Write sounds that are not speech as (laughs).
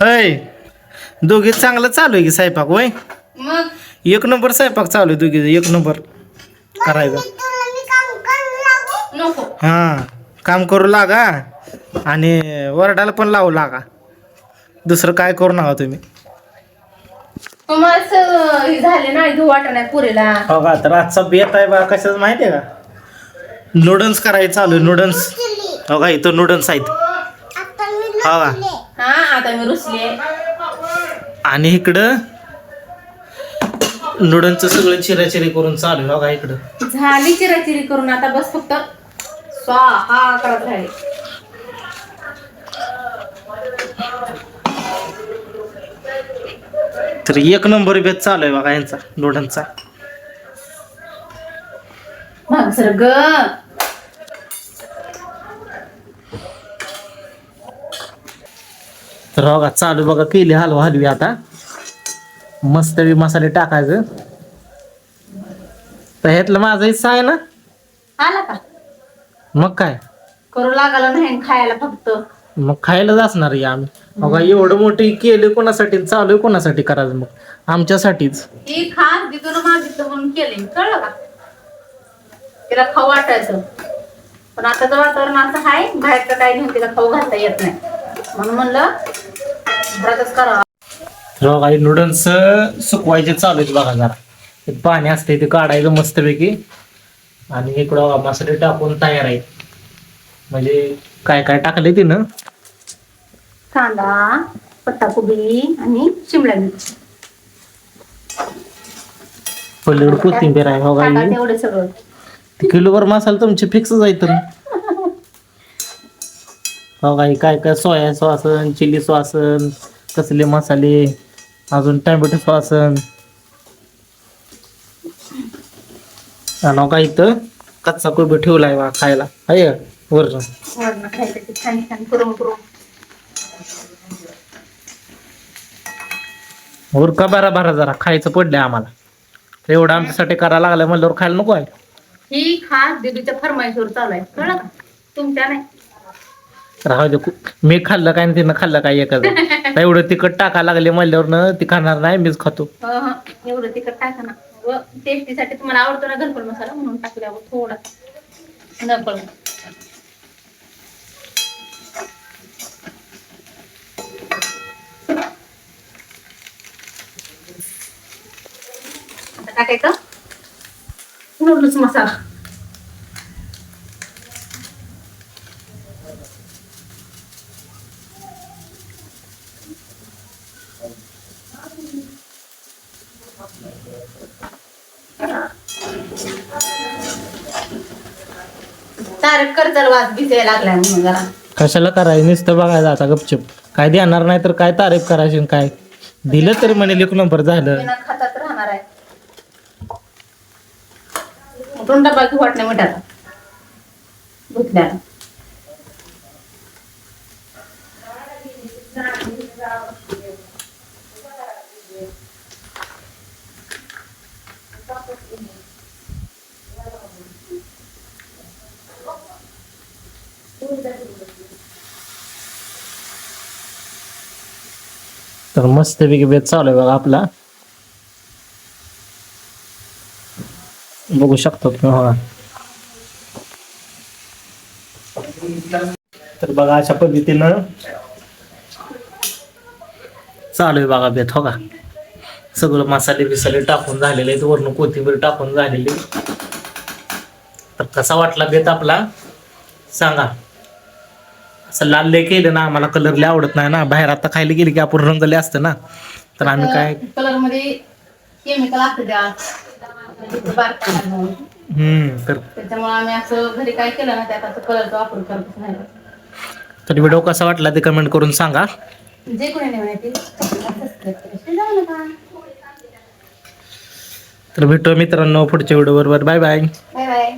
अय दोघी चांगलं चालू आहे की स्वयंपाक वय मग? एक नंबर स्वयंपाक चालू आहे दोघी एक नंबर. करायचा. नको. हां काम करू लागा आणि वरडाला पण लावू लागा. दुसरं काय करू नका तुम्ही. तुम्हाला स- हे झाले ना पुरीला. हो का? तर आजचा बेत आहे बा कशाच माहिती आहे का? नूडल्स करायचं चालू आहे नूडल्स हो का? इथं नूडल्स आहेत. हो का? हा. आता मी रुसले आणि इकडं नूडल्सचं सगळं चिराचिरी करून चालू आहे का इकडं. झाली चिराचिरी करून आता बस फक्त स्वाहा करत राहिले. तर एक नंबर बेत चालू आहे बघा यांचा मग सर ग तर हो का चालू बघा केली हलवा हलवी आता. मस्त बी मसाले टाकायचं. तर ह्यातलं माझा हिस्सा आहे ना? आला का? मग काय? करू लागला नाही खायला फक्त. मग खायलाच असणार आहे आम्ही. बघा एवढं मोठी केली कोणासाठी चालू आहे कोणासाठी करायचं मग? आमच्यासाठीच. ही खास तिथून मागितलं म्हणून केले. कळलं का? तिला खाऊ वाटायचं. पण आताचं वातावरण असं आहे बाहेरचं काही घेऊन तिला खाऊ घालता येत नाही. म्हणून म्हणलं घरातच हे नूडल्स सुकवायचे चालू आहेत बघा जरा. ते पाणी असते ते काढायचं मस्तपैकी. आणि इकडं मसाले टाकून तयार आहे म्हणजे काय काय टाकले तिनं? कांदा पत्ताकोबी आणि शिमला मिरची. पलीकडे कोथिंबीर आहे बघा टाका ही. तेवढे सगळं. ते किलोभर मसाला तुमचे फिक्स जायत हो काही काय काय सोया सॉसन चिली सॉसन कसले मसाले अजून टॅमॅटो सॉसन आणि का इथं. कच्चा कोबी ठेवलाय बा खायला. आहे वरण वर का बारा बारा जरा खायचं पडलंय आम्हाला. एवढं आमच्यासाठी करायला लागलं म्हणल्यावर खायला नको आहे. ही खास दीदीच्या फरमाईशवर चालू आहे. तुमच्या नाही. राहू दे मी खाल्लं काय तिनं खाल्लं काय एकच. (laughs) एवढं तिखट टाका लागले म्हणल्यावर न ती खाणार नाही मीच खातो. हं, हं. एवढं तिखट टाका ना. टेस्टीसाठी तुम्हाला आवडतो ना घरपण मसाला म्हणून टाकल्यावर थोडा. आता टाकायचं? नूडल्स मसाला. तारक करताल वाज भिजायला लागलाय म्हणून जरा. कशाला करायचं? नुसतं बघायचं आता गपचूप. काय देणार नाही तर काय तारीफ करायची आणि काय? दिलं तरी म्हणे एक नंबर झालं. बिना खातात राहणार आहे. दोन डबा घेऊ वाटणे मिठाचा तर मस्त पैकी बेत चालू आहे बघा आपला. बघू शकतो तुम्ही बघा तर बघा अशा पद्धतीनं चालू आहे बघा बेत हो का? सगळं मसाले बिसाले टाकून झालेले आहेत वरून कोथिंबीर टाकून झालेली. तर कसा वाटला बेत आपला? सांगा. असं लाल लय केलं ना आम्हाला कलर लय आवडत नाही ना. बाहेर आता खायला गेले की आपण रंगले असतं ना. तर आम्ही काय कलरमध्ये केमिकल असतं त्या. बारकाईला म्हणून. हम्म तर त्याच्यामुळे आम्ही असं घरी काय केलं ना त्यात असं कलरचा वापर करतच नाही. तर व्हिडिओ कसा वाटला ते कमेंट करून सांगा. जे कोणी नाही माहिती जाऊ नका तर भेटू मित्रांनो पुढच्या व्हिडिओ बरोबर. Bye bye bye bye